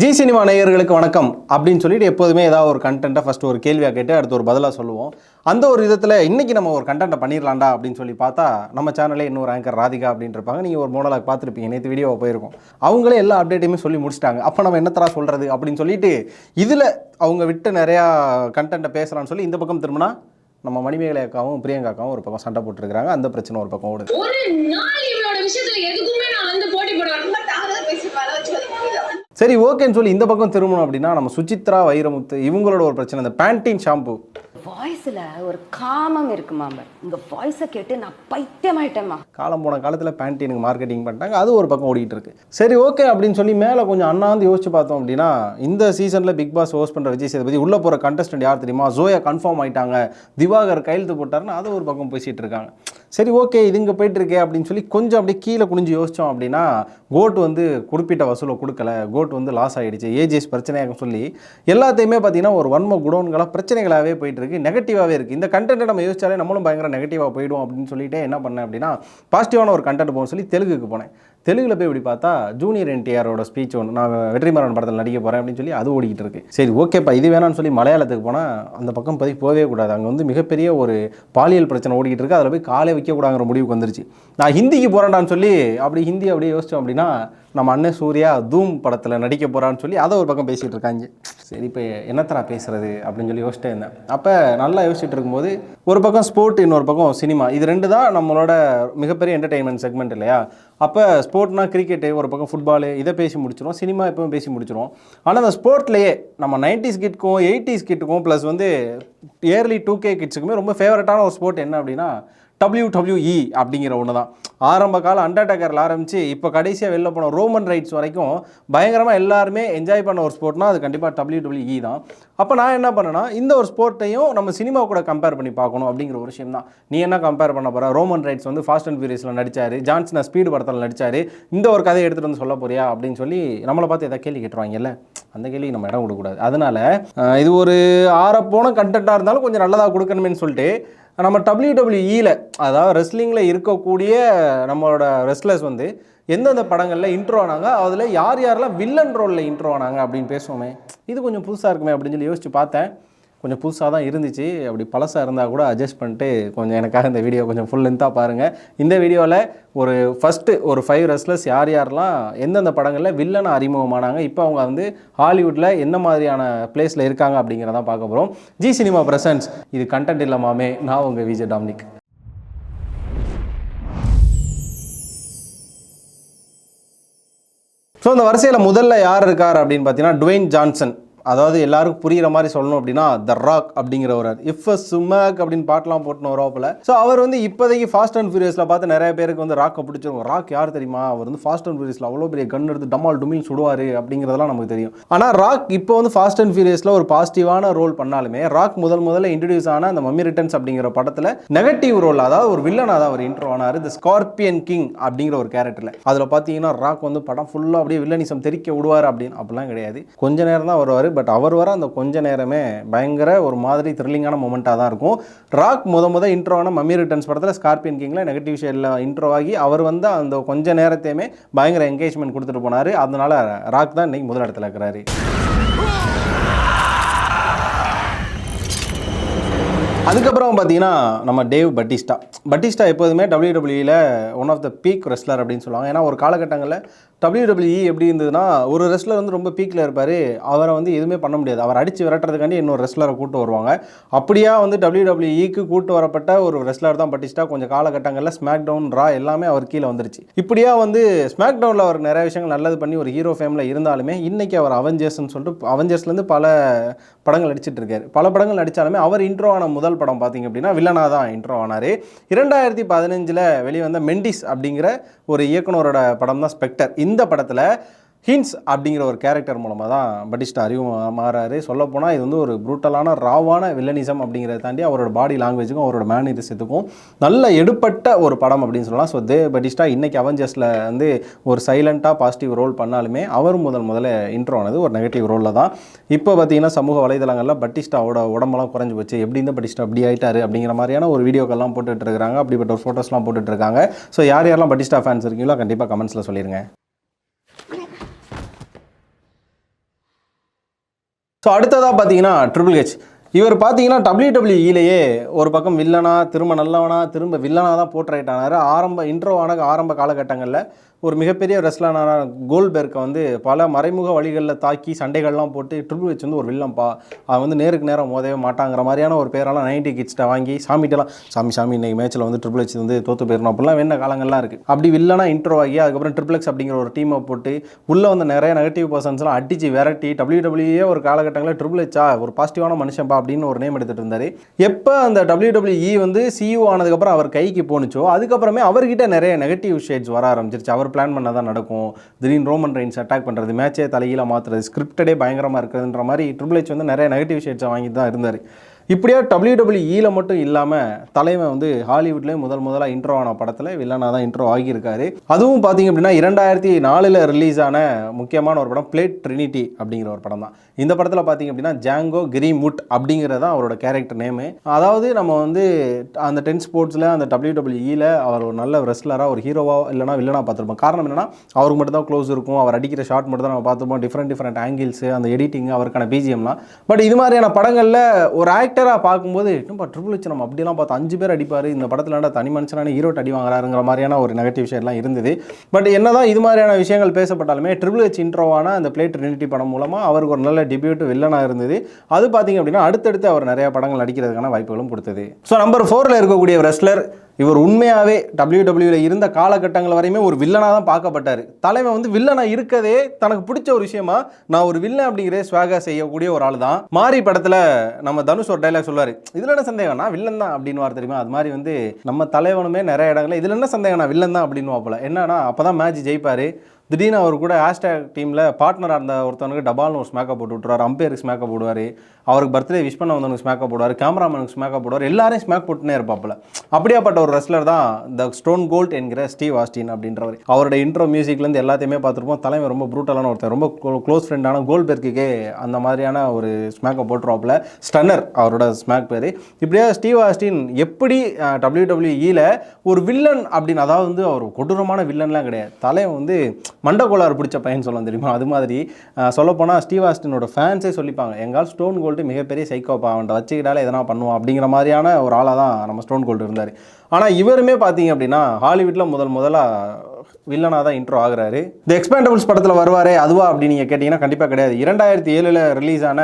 G cinema நேயர்களுக்கு வணக்கம் அப்படின்னு சொல்லிட்டு எப்போதுமே ஏதாவது ஒரு கண்டென்ட்டை ஃபஸ்ட்டு ஒரு கேள்வியாக கேட்டு அடுத்து ஒரு பதிலாக சொல்லுவோம். அந்த ஒரு விதத்தில் இன்றைக்கி நம்ம ஒரு கண்டென்ட்டை பண்ணிடலாம்டா அப்படின்னு சொல்லி பார்த்தா நம்ம சேனலே இன்னொரு ஆங்கர் ராதிகா அப்படின்னு இருப்பாங்க. நீங்கள் ஒரு மோனலாக பார்த்துருப்பீங்க. நேற்று வீடியோவை போயிருக்கோம். அவங்களே எல்லா அப்டேட்டையுமே சொல்லி முடிச்சிட்டாங்க. அப்போ நம்ம என்னத்தரா சொல்கிறது அப்படின்னு சொல்லிட்டு இதில் அவங்க விட்டு நிறையா கண்டென்ட்டை பேசலாம்னு சொல்லி இந்த பக்கம் திரும்பினா நம்ம மணிமேகலை அக்காவும் பிரியங்கா அக்காவும் ஒரு பக்கம் சண்டை போட்டுருக்காங்க அந்த பிரச்சனை ஒரு பக்கம் ஓடுது. சரி ஓகேன்னு சொல்லி இந்த பக்கம் திரும்பணும் அப்படின்னா நம்ம சுசித்ரா வைரமுத்து இவங்களோட ஒரு பிரச்சனை இந்த பேண்டீன் ஷாம்பு வாய்ஸ்ல ஒரு காமம் இருக்குமா உங்க வாய்ஸை கேட்டு நான் பைத்தியமாயிட்டேம்மா. காலம் போன காலத்தில் பேண்டீனுக்கு மார்க்கெட்டிங் பண்ணிட்டாங்க. அது ஒரு பக்கம் ஓடிட்டு இருக்கு. சரி ஓகே அப்படின்னு சொல்லி மேலே கொஞ்சம் அண்ணாந்து யோசிச்சு பார்த்தோம் அப்படின்னா இந்த சீசனில் பிக் பாஸ் ஹோஸ்ட் பண்ணுற விஜய் சேதுபதி உள்ளே போகிற கண்டஸ்டன்ட் யார் தெரியுமா? ஜோயா கன்ஃபார்ம் ஆயிட்டாங்க. திவாகர் கையெழுத்து போட்டாருன்னு அது ஒரு பக்கம் பேசிட்டு இருக்காங்க. சரி ஓகே இது இங்கே போயிட்டுருக்கே அப்படின்னு சொல்லி கொஞ்சம் அப்படியே கீழே குனிஞ்சு யோசிச்சோம் அப்படின்னா கோட் வந்து குறிப்பிட்ட வசூலை கொடுக்கல. கோட் வந்து லாஸ் ஆகிடுச்சு ஏஜிஎஸ் பிரச்சனையாக சொல்லி எல்லாத்தையுமே பார்த்தீங்கன்னா ஒரு வன்ம குடோன்களாக பிரச்சனைகளாகவே போயிட்டுருக்கு. நெகட்டிவாகவே இருக்குது இந்த கண்டென்ட்டை நம்ம யோசிச்சாலே நம்மளும் பயங்கர நெகட்டிவாக போயிடும் அப்படின்னு சொல்லிட்டு என்ன பண்ணேன் அப்படின்னா பாசிட்டிவான ஒரு கண்டென்ட் போகணும்னு சொல்லி தெலுங்குக்கு போனேன். தெலுங்குல போய் இப்படி பார்த்தா ஜூனியர் என்டிஆரோட ஸ்பீச் ஒன்று நான் வெற்றிமாறன் படத்தில் நடிக்க போகிறேன் அப்படின்னு சொல்லி அது ஓடிக்கிட்டு இருக்கு. சரி ஓகேப்பா இது வேணாம்னு சொல்லி மலையாளத்துக்கு போனால் அந்த பக்கம் பற்றி போகவே கூடாது. அங்கே வந்து மிகப்பெரிய ஒரு பாலியல் பிரச்சனை ஓடிக்கிட்டு இருக்கு. அதில் போய் காலை வைக்கக்கூடாங்கிற முடிவுக்கு வந்துருச்சு. நான் ஹிந்திக்கு போகிறேன்டான்னு சொல்லி அப்படி ஹிந்தி அப்படியே யோசிச்சோம் அப்படின்னா நம்ம அண்ணன் சூர்யா தூம் படத்தில் நடிக்க போகிறான்னு சொல்லி அதை ஒரு பக்கம் பேசிகிட்டு இருக்காங்க. சரி இப்போ என்னத்தரா பேசுகிறது அப்படின்னு சொல்லி யோசிச்சிட்டே இருந்தேன். அப்போ நல்லா யோசிச்சுட்டு இருக்கும்போது ஒரு பக்கம் ஸ்போர்ட் இன்னொரு பக்கம் சினிமா இது ரெண்டு தான் நம்மளோட மிகப்பெரிய என்டர்டெயின்மெண்ட் செக்மெண்ட் இல்லையா? அப்போ ஸ்போர்ட்னா கிரிக்கெட்டு ஒரு பக்கம் ஃபுட்பாலு இதை பேசி முடிச்சிரும் சினிமா எப்பவும் பேசி முடிச்சிடும் ஆனால் அந்த ஸ்போர்ட்லேயே நம்ம நைன்டிஸ் கிட்க்கும் எயிட்டிஸ் கிட்டுக்கும் ப்ளஸ் வந்து இயர்லி டூ கே கிட்ஸுக்குமே ரொம்ப ஃபேவரட்டான ஒரு ஸ்போர்ட் என்ன அப்படின்னா டபிள்யூடபிள்யூஇ அப்படிங்கிற ஒன்று தான் ஆரம்ப கால அண்டர்டேக்கரில் ஆரம்பித்து இப்போ கடைசியாக வெளில போன ரோமன் ரைட்ஸ் வரைக்கும் பயங்கரமாக எல்லாருமே என்ஜாய் பண்ண ஒரு ஸ்போர்ட்னா அது கண்டிப்பாக டபிள்யூடபிள்யூஇ தான். அப்போ நான் என்ன பண்ணேன்னா இந்த ஒரு ஸ்போர்ட்டையும் நம்ம சினிமா கூட கம்பேர் பண்ணி பார்க்கணும் அப்படிங்கிற ஒரு விஷயம் தான் நீ என்ன கம்பேர் பண்ண போகிற ரோமன் ரைட்ஸ் வந்து ஃபாஸ்ட் அண்ட் ஃபியூரியஸில் நடித்தார் ஜான்சன் ஸ்பீடு படத்தில் நடித்தார் இந்த ஒரு கதையை எடுத்துகிட்டு வந்து சொல்ல போறியா? அப்படின்னு சொல்லி நம்மளை பார்த்து எதாவது கேள்வி கேட்டுருவாங்கல்ல? அந்த கேள்வி நம்ம இடம் கொடுக்கக்கூடாது அதனால இது ஒரு ஆறப்போன கண்டென்ட்டாக இருந்தாலும் கொஞ்சம் நல்லதாக கொடுக்கணுமேன்னு சொல்லிட்டு நம்ம டபிள்யூடபிள்யூஇயில் அதாவது ரெஸ்லிங்கில் இருக்கக்கூடிய நம்மளோட ரெஸ்லர்ஸ் வந்து எந்தெந்த படங்களில் இன்ட்ரோ ஆனாங்க அதில் யார் யாரெல்லாம் வில்லன் ரோலில் இன்ட்ரோ ஆனாங்க அப்படின்னு பேசுவோமே. இது கொஞ்சம் புதுசாக இருக்குமே அப்படின்னு சொல்லி யோசிச்சு பார்த்தேன். கொஞ்சம் புதுசாக தான் இருந்துச்சு. அப்படி பழசாக இருந்தால் கூட அட்ஜஸ்ட் பண்ணிட்டு கொஞ்சம் எனக்காக இந்த வீடியோ கொஞ்சம் ஃபுல் லென்த்தாக பாருங்கள் இந்த வீடியோவில் ஒரு ஃபஸ்ட்டு ஒரு ஃபைவ் ரெஸ்லர்ஸ் யார் யாரெல்லாம் எந்தெந்த படங்களில் வில்லனை அறிமுகமானாங்க இப்போ அவங்க வந்து ஹாலிவுட்டில் என்ன மாதிரியான பிளேஸில் இருக்காங்க அப்படிங்கிறதான் பார்க்க போகிறோம் ஜி சினிமா பிரசன்ஸ் இது கண்டென்ட் இல்லாமாமே நான் உங்கள் விஜய் டாமினிக். ஸோ இந்த வரிசையில் முதல்ல யார் இருக்கார் அப்படின்னு பார்த்தீங்கன்னா டுவெயின் ஜான்சன் அதாவது எல்லாருக்கும் புரிகிற மாதிரி சொல்லணும் அப்படின்னா த ராக் அப்படிங்கிற ஒரு இஃப் சுமக் அப்படின்னு பாட்டெலாம் போட்டுன்னு வரோப்பில் ஸோ அவர் வந்து இப்போதைக்கு ஃபாஸ்ட் அண்ட் ஃபியூரியஸில் பார்த்து நிறைய பேருக்கு வந்து ராக்கை பிடிச்சிருக்கும். ராக் யார் தெரியுமா? அவர் வந்து ஃபாஸ்ட் அண்ட் ஃபியூரியஸில் அவ்வளோ பெரிய கன் எடுத்து டமால் டுமில் சுடுவார் அப்படிங்கிறதெல்லாம் நமக்கு தெரியும். ஆனால் ராக் இப்போ வந்து ஃபாஸ்ட் அண்ட் ஃபியூரியஸில் ஒரு பாசிட்டிவான ரோல் பண்ணாலுமே ராக் முதல் முதல்ல இன்ட்ரடியூஸ் ஆன அந்த மம்மி ரிட்டர்ன்ஸ் அப்படிங்கிற படத்தில் நெகட்டிவ் ரோல் அதாவது ஒரு வில்லனாக தான் அவர் இன்ட்ரோ ஆனார் த ஸ்கார்பியன் கிங் அப்படிங்கிற ஒரு கேரக்டரில் அதில் பார்த்தீங்கன்னா ராக் வந்து படம் ஃபுல்லாக அப்படியே வில்லனிசம் தெரிக்க விடுவார் அப்படின்னு அப்படிலாம் கிடையாது. கொஞ்ச நேரம் தான் வருவார். பட் அவர் வர அந்த கொஞ்ச நேரமே பயங்கர ஒரு மாதிரி த்ரில்லிங்கான மூமெண்ட்டாக தான் இருக்கும். ராக் முத முத இன்ட்ரோ ஆன மம்மி ரிட்டர்ன்ஸ் படத்தில் ஸ்கார்பியன் கிங்கில் நெகட்டிவ் ஷேடில் இன்ட்ரோ ஆகி அவர் வந்து அந்த கொஞ்ச நேரத்தையுமே பயங்கர என்கேஜ்மெண்ட் கொடுத்துட்டு போனார். அதனால ராக் தான் இன்னைக்கு முதல் இடத்துல இருக்கிறாரு. அதுக்கப்புறம் பார்த்தீங்கன்னா நம்ம டேவ் பட்டிஸ்டா. பட்டிஸ்டா எப்போதுமே டபிள்யூடபிள்யூயில் one of the peak wrestler அப்படின்னு சொல்லுவாங்க. ஏன்னா ஒரு காலகட்டங்களில் டபிள்யூடபிள்யூஇ எப்படி இருந்ததுன்னா ஒரு ரெஸ்லர் வந்து ரொம்ப பீக்கில் இருப்பார். அவரை வந்து எதுவுமே பண்ண முடியாது. அவர் அடித்து விரட்டுறதுக்காண்டி இன்னொரு ரெஸ்லரை கூட்டு வருவாங்க. அப்படியா வந்து டபிள்யூடபிள்யூஇக்கு கூட்டு வரப்பட்ட ஒரு ரெஸ்லர் தான் பட்டிஸ்டா. கொஞ்சம் காலகட்டங்களில் ஸ்மாக் டவுன் ரா எல்லாமே அவர் கீழே வந்துருச்சு. இப்படியா வந்து ஸ்மாக் டவுனில் அவர் நிறைய விஷயங்கள் நல்லது பண்ணி ஒரு ஹீரோ ஃபேமில் இருந்தாலுமே இன்றைக்கி அவர் அவெஞ்சர்ஸ்னு சொல்லிட்டு அவெஞ்சர்ஸ்லேருந்து பல படங்கள் நடிச்சிட்டு இருக்காரு. பல படங்கள் நடித்தாலுமே அவர் இன்ட்ரோ ஆன முதல் படம் பார்த்தீங்க அப்படின்னா வில்லனா தான் இன்ட்ரோ ஆனார். இரண்டாயிரத்தி பதினஞ்சில் வெளிவந்த மெண்டிஸ் அப்படிங்கிற ஒரு இயக்குனரோட படம் தான் ஸ்பெக்டர் இந்த படத்தில் ஹின்ஸ் அப்படிங்கிற ஒரு கேரக்டர் மூலமாக தான் பட்டிஸ்டா அறிவு மாறாரு. சொல்லப்போனால் இது வந்து ஒரு ப்ரூட்டலான ராவான வில்லனிசம் அப்படிங்கிறத தாண்டி அவரோட பாடி லாங்குவேஜுக்கும் அவரோட மேனரிசத்துக்கும் நல்ல எடுப்பட்ட ஒரு படம் அப்படின்னு சொல்லலாம். ஸோ தே பட்டிஸ்டா இன்றைக்கி அவெஞ்சர்ஸில் வந்து ஒரு சைலண்ட்டாக பாசிட்டிவ் ரோல் பண்ணாலுமே அவர் முதல் முதல்ல இன்ட்ரோ ஆனது ஒரு நெகட்டிவ் ரோலில் தான். இப்போ பார்த்தீங்கன்னா சமூக வலைதளங்களில் பட்டிஸ்டாவோட உடம்பெல்லாம் குறைஞ்சி போச்சு. எப்படி இந்த பட்டிஸ்டா அப்படி ஆகிட்டாரு அப்படிங்கிற மாதிரியான ஒரு வீடியோக்கெல்லாம் போட்டுட்ருக்காங்க அப்படிப்பட்ட ஒரு ஃபோட்டோஸ்லாம் போட்டுட்டு இருக்காங்க. ஸோ யார் யாரெல்லாம் பட்டிஸ்டா ஃபேன்ஸ் இருக்கீங்களோ கண்டிப்பாக கமெண்ட்ஸில் சொல்லிடுங்க ஸோ அடுத்ததாக பார்த்தீங்கன்னா ட்ரிபிள் ஹெச் இவர் பார்த்தீங்கன்னா டபிள்யூடபிள்யூஇலேயே ஒரு பக்கம் வில்லனா திரும்ப நல்லவனா திரும்ப வில்லனா தான் போர்ட்ரேட் ஆனார் ஆரம்ப இன்ட்ரோ ஆன ஆரம்ப காலகட்டங்களில் ஒரு மிகப்பெரிய ரெஸ்லானான கோல்பெர்க்கை வந்து பல மறைமுக வழிகளில் தாக்கி சண்டைகள்லாம் போட்டு ட்ரிபிள் ஹெச் வந்து ஒரு வில்லம்பா அவன் வந்து நேருக்கு நேரம் மோதவே மாட்டாங்கிற மாதிரியான ஒரு பேரெல்லாம் நைன்டி கிட்ஸ்ட்டை வாங்கி சாமிட்டெல்லாம் சாமி சாமி இன்னைக்கு மேட்ச்சில் வந்து ட்ரிபிள் ஹெச் வந்து தோற்று போயிடணும். அப்படிலாம் வேண்ட காலங்கள்லாம் இருக்குது அப்படி வில்லனா இன்ட்ரோ ஆகி அதுக்கப்புறம் ட்ரிபிள் எக்ஸ் அப்படிங்கிற ஒரு டீமை போட்டு உள்ளே வந்து நிறைய நெகட்டிவ் பர்சன்ஸ்லாம் அடிச்சு விரட்டி டபிள்யூடபிள்யூஏ ஒரு காலகட்டங்களில் ட்ரிபிள் ஹெச்சா ஒரு பாசிட்டிவான மனுஷன்பா அப்படின்னு ஒரு நேம் எடுத்துகிட்டு இருந்தார். எப்போ அந்த டபிள்யூடபிள்யூஇ வந்து சிஇஓ ஆனதுக்கப்புறம் அவர் கைக்கு போணுச்சோ அதுக்கப்புறமே அவர்கிட்ட நிறைய நெகட்டிவ் ஷேட்ஸ் வர ஆரம்பிச்சிருச்சு. அவர் பிளான் பண்ணால் தான் நடக்கும். திடீர்னு ரோமன் ரெயின்ஸ் அட்டாக் பண்ணுறது மேட்சே தலைகீழ மாற்றுறது ஸ்கிரிப்டடே பயங்கரமாக இருக்கிறதுன்ற மாதிரி ட்ரிபிள் ஹெச் வந்து நிறைய நெகட்டிவ் ஷேட்ஸை வாங்கி தான் இருந்தார். இப்படியா டபிள்யூடபிள்யூஇயில் மட்டும் இல்லாமல் தலைவன் வந்து ஹாலிவுட்லேயே முதல் முதலாக இன்ட்ரோ ஆன படத்தில் வில்லனாக தான் இன்ட்ரோ ஆகியிருக்காரு. அதுவும் பார்த்தீங்க அப்படின்னா இரண்டாயிரத்தி நாலில் ரிலீஸ் ஆன முக்கியமான ஒரு படம் பிளேட் ட்ரினிட்டி அப்படிங்கிற ஒரு படம் தான் இந்த படத்தில் பார்த்தீங்க அப்படின்னா ஜாங்கோ கிரிமுட் அப்படிங்கிறது தான் அவரோட கேரக்டர் நேமு அதாவது நம்ம வந்து அந்த டென் ஸ்போர்ட்ஸில் அந்த டபிள்யூடபிள்யூஇல அவர் ஒரு நல்ல ரெஸ்லராக ஒரு ஹீரோவாக இல்லைனா வில்லனாக பார்த்துருப்போம். காரணம் என்னன்னா அவருக்கு மட்டும் தான் க்ளோஸ் இருக்கும். அவர் அடிக்கிற ஷாட் மட்டும் தான் நம்ம பார்த்துருப்போம். டிஃப்ரெண்ட் டிஃப்ரெண்ட் ஆங்கிள்ஸ் அந்த எடிட்டிங் அவருக்கான பிஜிஎம்லாம் பட் இது மாதிரியான படங்களில் ஒரு ஆக்டர் ஆக்டராக பார்க்கும்போது இன்னும் ட்ரிபிள் வச்சு நம்ம அப்படிலாம் பார்த்து அஞ்சு பேர் அடிப்பார் இந்த படத்தில் தனி மனுஷனான ஹீரோட் அடி வாங்குறாருங்கிற மாதிரியான ஒரு நெகட்டிவ் விஷயம்லாம் இருந்தது. பட் என்னதான் இது மாதிரியான விஷயங்கள் பேசப்பட்டாலுமே ட்ரிபிள் ஹெச் இன்ட்ரோவான அந்த பிளேட் ட்ரினிட்டி படம் மூலமாக அவருக்கு ஒரு நல்ல டெபியூட் வில்லனாக இருந்தது. அது பார்த்தீங்க அப்படின்னா அடுத்தடுத்து அவர் நிறைய படங்கள் நடிக்கிறதுக்கான வாய்ப்புகளும் கொடுத்தது. ஸோ நம்பர் ஃபோரில் இருக்கக்கூடிய ரெஸ்லர் இவர் உண்மையாகவே டபிள்யூடபிள்யூவில் இருந்த காலகட்டங்கள் வரையுமே ஒரு வில்லனாக தான் பார்க்கப்பட்டார். தலைவன் வந்து வில்லனாக இருக்கதே தனக்கு பிடிச்ச ஒரு விஷயமா நான் ஒரு வில்லன் அப்படிங்கிற ஸ்வாக செய்யக்கூடிய ஒரு ஆள் தான். மாரி படத்தில் நம்ம தனுஷ் ஒரு டைலாக் சொல்லுவார் இதில் என்ன சந்தேகம்? நான் வில்லன் தான் அப்படின்னு தெரியுமா? அது மாதிரி வந்து நம்ம தலைவனுமே நிறைய இடங்களில் இதில் என்ன சந்தேகம்? நான் வில்லன் தான் அப்படின்னு வாப்பில் என்னன்னா அப்போ தான் மேட்ச் ஜெயிப்பார். திடீர்னு அவர் கூட ஹேஷ்டேக் டீமில் பார்ட்னராக இருந்த ஒருத்தவனுக்கு டபால்னு ஒரு ஸ்மேக்கப் போட்டு விட்ருவார் அம்பையருக்கு ஸ்மேக்கப் போடுவார். அவருக்கு பர்த்டே விஷ் பண்ண வந்தவனுக்கு ஸ்மேக்கப் போடுவார். கேமராமேனுக்கு ஸ்மேக்கப் போடுவார். எல்லாரையும் ஸ்மேக் போட்டுனே இருப்பாப்பில். அப்படியாப்பட்ட ஒரு ரெஸ்லர் தான் இந்த ஸ்டோன் கோல்ட் என்கிற ஸ்டீவ் ஆஸ்டின் அப்படின்றவர். அவரோட இன்ட்ரோ மியூசிக்லேருந்து எல்லாத்தையுமே பார்த்துருப்போம். தலைமை ரொம்ப ப்ரூட்டலான ஒருத்தர். ரொம்ப க்ளோஸ் ஃப்ரெண்டான கோல் பெர்க்குக்கே அந்த மாதிரியான ஒரு ஸ்மேக்கப் போட்டுருவாப்புல. ஸ்டன்னர் அவரோட ஸ்மேக் பேர். இப்படியே ஸ்டீவ் ஆஸ்டின் எப்படி டபிள்யூடபிள்யூஇல ஒரு வில்லன் அப்படின்னு அதாவது வந்து அவர் கொடூரமான வில்லன்லாம் கிடையாது. தலைவன் வந்து மண்டகோளாறு பிடிச்ச பையன் சொல்லலாம் தெரியுமா? அது மாதிரி சொல்லப்போனால் ஸ்டீவ் ஆஸ்டினோட ஃபேன்ஸே சொல்லிப்பாங்க எங்கால் ஸ்டோன் கோல்டு மிகப்பெரிய சைக்கோப்பா அவன்கிட்ட வச்சுக்கிட்டாலே எதனா பண்ணுவான் அப்படிங்கிற மாதிரியான ஒரு ஆளாக தான் நம்ம ஸ்டோன் கோல்டு இருந்தார். ஆனால் இவருமே பார்த்தீங்க அப்படின்னா ஹாலிவுட்டில் முதல் முதலாக வில்லனாக தான் இன்ட்ரோ ஆகிறாரு. இந்த எக்ஸ்பேண்டபிள்ஸ் படத்தில் வருவாரே அதுவா அப்படின்னு நீங்கள் கேட்டிங்கன்னா கண்டிப்பாக கிடையாது. இரண்டாயிரத்தி ஏழில் ரிலீஸ் ஆன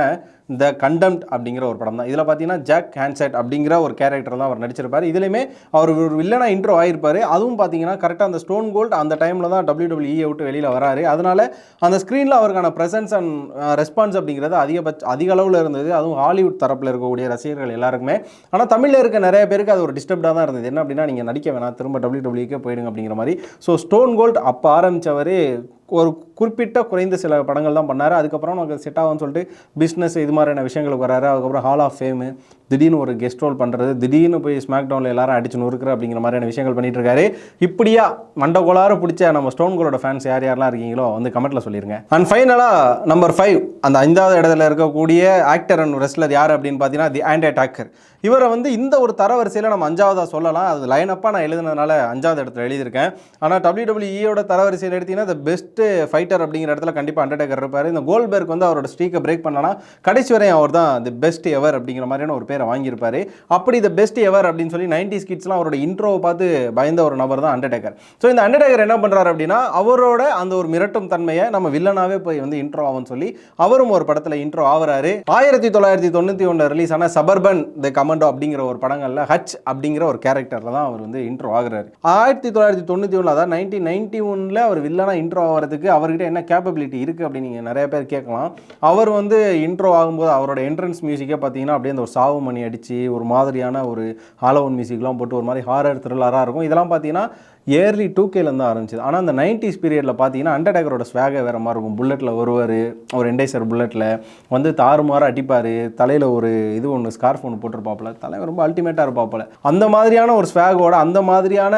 த கண்டம்ட் அப்படிங்கிற ஒரு படம் தான். இதில் பார்த்தீங்கன்னா ஜாக் ஹேண்ட்செட் அப்படிங்கிற ஒரு கேரக்டர் தான் அவர் நடிச்சிருப்பார். இதுலையுமே அவர் ஒரு வில்லனாக இன்ட்ரோ ஆயிருப்பார். அதுவும் பார்த்தீங்கன்னா கரெக்டாக அந்த ஸ்டோன் கோல்ட் அந்த டைமில் தான் டபிள்யூடபிள்யூ விட்டு வெளியில் வராரு. அதனால் அந்த ஸ்க்ரீனில் அவருக்கான ப்ரெசன்ஸ் அண்ட் ரெஸ்பான்ஸ் அப்படிங்கிறது அதிகபட்ச அதிக அளவில் இருந்தது. அதுவும் ஹாலிவுட் தரப்பில் இருக்கக்கூடிய ரசிகர்கள் எல்லாருக்குமே. ஆனால் தமிழில் இருக்க நிறைய பேருக்கு அது ஒரு டிஸ்டர்ப்டாக தான் இருந்தது. என்ன அப்படின்னா நீங்கள் நடிக்க வேணாம். திரும்ப டபிள்யூடபிள்யூக்கே போயிடுங்க அப்படிங்கிற மாதிரி. ஸோ ஸ்டோன் கோல்ட் அப்போ ஆரம்பித்தவர் ஒரு குறிப்பிட்ட குறைந்த சில படங்கள் தான் பண்ணார். அதுக்கப்புறம் நமக்கு செட் ஆகும்னு சொல்லிட்டு பிஸ்னஸ் இது மாதிரியான விஷயங்களுக்கு வராரு. அதுக்கப்புறம் ஹால் ஆஃப் ஃபேமு திடீர்னு ஒரு கெஸ்ட் ரோல் பண்ணுறது திடீர்னு போய் ஸ்மாக் டவுனில் எல்லாரும் அடிச்சு நொறுக்குற அப்படிங்கிற மாதிரியான விஷயங்கள் பண்ணிட்டு இருக்காரு. இப்படியா மண்டகோளார பிடிச்ச நம்ம ஸ்டோன் கோலோட ஃபேன்ஸ் யார் யாரெல்லாம் இருக்கீங்களோ வந்து கமெண்ட்ல சொல்லிருங்க. அண்ட் ஃபைனலாக நம்பர் ஃபைவ் அந்த ஐந்தாவது இடத்துல இருக்கக்கூடிய ஆக்டர் அண்ட் ரெஸ்லர் யார் அப்படின்னு பார்த்தீங்கன்னா தி ஆண்ட் அட்டாக்கர் இவரை வந்து இந்த ஒரு தரவரிசையில் நம்ம அஞ்சாவதாக சொல்லலாம். அது லைனப்பாக நான் எழுதுனதுனால அஞ்சாவது இடத்துல எழுதியிருக்கேன். ஆனால் டபிள்யூடபிள்யூஇயோட தரவரிசையில் எடுத்திங்கன்னா த பெஸ்ட் ஃபைட்டர் அப்படிங்கிற இடத்துல கண்டிப்பாக அண்டர்டேக்கர் இருப்பார். இந்த கோல்பெர்க் வந்து அவரோட ஸ்ட்ரீக்கை பிரேக் பண்ணனா கடைசி வரையும் அவர் தான் தி பெஸ்ட் எவர் அப்படிங்கிற மாதிரியான ஒரு பேரை வாங்கியிருப்பார். அப்படி த பெஸ்ட் எவர் அப்படின்னு சொல்லி நைன்டி ஸ்கிட்ஸ்லாம் அவரோட இன்ட்ரோவை பார்த்து பயந்த ஒரு நபர் தான் அண்டர்டேக்கர் ஸோ இந்த அண்டர்டேக்கர் என்ன பண்ணுறாரு அப்படின்னா அவரோட அந்த ஒரு மிரட்டும் தன்மையை நம்ம வில்லனாவே போய் வந்து இன்ட்ரோ ஆகும்னு சொல்லி அவரும் ஒரு படத்தில் இன்ட்ரோ ஆகிறாரு. ஆயிரத்தி தொள்ளாயிரத்தி தொண்ணூற்றி ஒன்று ரிலீஸ் ஆன சபர்பன் த கமண்டோ அப்படிங்கிற ஒரு படங்களில் ஹச் அப்படிங்கிற ஒரு கேரக்டரில் தான் அவர் வந்து இன்ட்ரோ ஆகுறாரு. ஆயிரத்தி தொள்ளாயிரத்தி தொண்ணூற்றி ஒன்று அதாவது நைன்டீன் நைன்டி ஒன்னில் அவர் வில்லனாக இன்ட்ரோ ஆகிறதுக்கு அவர்கிட்ட என்ன கேப்பபிலிட்டி இருக்குது அப்படின்னு நீங்கள் நிறைய பேர் கேட்கலாம். அவர் வந்து இன்ட்ரோ ஆகும்போது அவரோட என்ட்ரன்ஸ் மியூசிக்கே பார்த்தீங்கன்னா அப்படியே அந்த ஒரு சாவு மணி அடித்து ஒரு மாதிரியான ஒரு ஹாலோவன் மியூசிக்லாம் போட்டு ஒரு மாதிரி ஹாரர் த்ரில்லராக இருக்கும். இதெல்லாம் பார்த்தீங்கன்னா இயர்லி டூ கேலேருந்து ஆரம்பிச்சிது. ஆனால் அந்த நைன்டிஸ் பீரியடில் பார்த்தீங்கன்னா அண்டர்டேக்கரோட ஸ்வேகை வேறு மாதிரி இருக்கும். புல்லட்டில் வருவார். ஒரு எண்டேசர் புல்லட்டில் வந்து தாறுமாறு அடிப்பார். தலையில் ஒரு இது ஒன்று ஸ்கார்ஃப் ஒன்று போட்டிருப்பாப்புல. தலைவர் ரொம்ப அல்டிமேட்டாக இருப்பாப்புல. அந்த மாதிரியான ஒரு ஸ்வேகோட அந்த மாதிரியான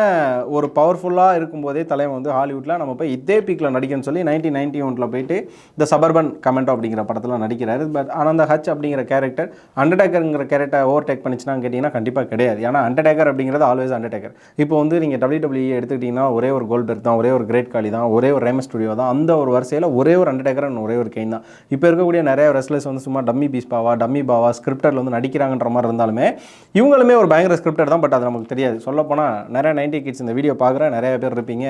ஒரு பவர்ஃபுல்லாக இருக்கும்போதே தலைவன் வந்து ஹாலிவுட்டில் நம்ம போய் இதே பீக்கில் நடிக்கணும்னு சொல்லி நைன்டீன் நைன்டி ஒனில் போயிட்டு இந்த சபர்பன் கமெண்டோ அப்படிங்கிற படத்தில் நடிக்கிறாரு. பட் ஆனால் அந்த ஹச் அப்படிங்கிற கேரக்டர் அண்டர்டேக்கருங்கிற கேரக்டர் ஓவர் டேக் பண்ணிச்சுன்னா கேட்டிங்கன்னா கண்டிப்பாக கிடையாது. ஏன்னா அண்டர்டேக்கர் அப்படிங்கிறது ஆல்வேஸ் அண்டர்டேக்கர் இப்போ வந்து நீங்கள் டபிள்யூ எடுத்துக்கிட்டிங்கன்னா ஒரே ஒரு கோல்பெர்க் தான் ஒரே ஒரு கிரேட் காலி தான் ஒரே ஒரு ரேமஸ் ஸ்டுடியோ தான் அந்த ஒரு வரிசையில் ஒரே ஒரு அண்டர்டேக்கர் ஒரே ஒரு கெயின் தான். இப்போ இருக்கக்கூடிய நிறைய ரெஸ்லர்ஸ் வந்து சும்மா டம்மி பீஸ் பாவா டம்மி பாவா ஸ்கிரிப்டரில் வந்து நடிக்கிறாங்கன்ற மாதிரி இருந்தாலுமே இவங்களுமே ஒரு பயங்கர ஸ்கிரிப்டர் தான் பட் அது நமக்கு தெரியாது. சொல்லப்போனால் நிறைய நைன்டி கிட்ஸ் இந்த வீடியோ பார்க்குற நிறைய பேர் இருப்பீங்க.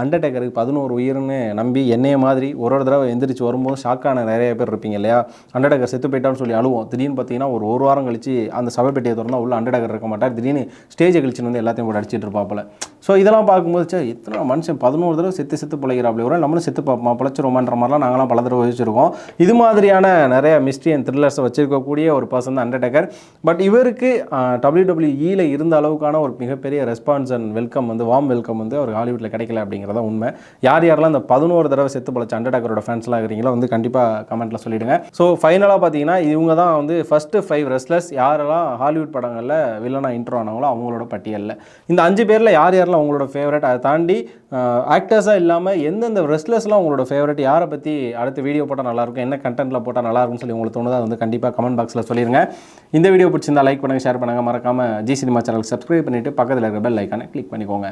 அண்டர்டேக்கருக்கு பதினோரு உயிர்னு நம்பி என்னைய மாதிரி ஒரு ஒரு தடவை எந்திரிச்சு வரும்போது ஷாக்கான நிறைய பேர் இருப்பீங்க இல்லையா? அண்டர்டேக்கர் செத்து போயிட்டான்னு சொல்லி அழுவோம். திடீர்னு பார்த்தீங்கன்னா ஒரு ஒரு வாரம் கழிச்சு அந்த சபைப்பெட்டியை திறந்தால் உள்ள அண்டர்டேக்கர் இருக்க மாட்டார். திடீர்னு ஸ்டேஜை கழிச்சுன்னு வந்து எல்லாத்தையும் போட்டு அடிச்சிட்டு இருப்பாப்பில். ஸோ இதெல்லாம் பார்க்கும்போது சே இத்தனை மனுஷன் பதினோரு தடவை செத்து செத்து பிழைக்கிறாப்ல ஒரு நம்மளும் செத்து பார்ப்போம் பிழைச்சிருவோமான்ற மாதிரிலாம் நாங்களாம் பல தடவை யோசிச்சிருக்கோம். இது மாதிரியான நிறைய மிஸ்ட்ரி அண்ட் த்ரில்லர்ஸை வச்சிருக்கக்கூடிய ஒரு பர்சன் தான் அண்டர்டேக்கர் பட் இவருக்கு டபிள்யூடபிள்யூஇல இருந்த அளவுக்கான ஒரு மிகப்பெரிய ரெஸ்பான்ஸ் அண்ட் வெல்கம் வந்து வார்ம் வெல்கம் வந்து அவர் ஹாலிவுட்டில் கிடைக்கல அப்படிங்கிறத உண்மை. யார் யாரெல்லாம் இந்த பதினோரு தடவை செத்து பழச்ச அண்டர்டேக்கரோட ஃபேன்ஸ்லாம் இருக்கிறீங்களோ வந்து கண்டிப்பாக கமெண்ட்டில் சொல்லிடுங்க. ஸோ ஃபைனலாக பார்த்தீங்கன்னா இவங்க தான் வந்து ஃபஸ்ட்டு ஃபைவ் ரெஸ்லர்ஸ் யாரெல்லாம் ஹாலிவுட் படங்களில் வில்லனாக இன்ட்ரோ ஆனாங்களோ அவங்களோட பட்டியலில். இந்த அஞ்சு பேரில் யார் யாரெல்லாம் அவங்களோட ஃபேவரட் அதை தாண்டி ஆக்டர்ஸாக இல்லாமல் எந்தெந்த ரெஸ்லர்ஸ்லாம் உங்களோட ஃபேவரட் யாரை பற்றி அடுத்த வீடியோ போட்டால் நல்லாயிருக்கும் என்ன கண்டென்ட்டில் போட்டால் நல்லாயிருக்கும்னு சொல்லி உங்களுக்கு தோணுது அதை வந்து கண்டிப்பாக கமெண்ட் பாக்ஸில் சொல்லிடுங்க இந்த வீடியோ பிடிச்சிருந்தா லைக் பண்ணுங்கள் ஷேர் பண்ணுங்கள் மறக்காமல் ஜி சினிமா சேனல் சப்ஸ்கிரைப் பண்ணிவிட்டு பக்கத்தில் இருக்கிற பெல் ஐக்கானை கிளிக் பண்ணிக்கோங்க.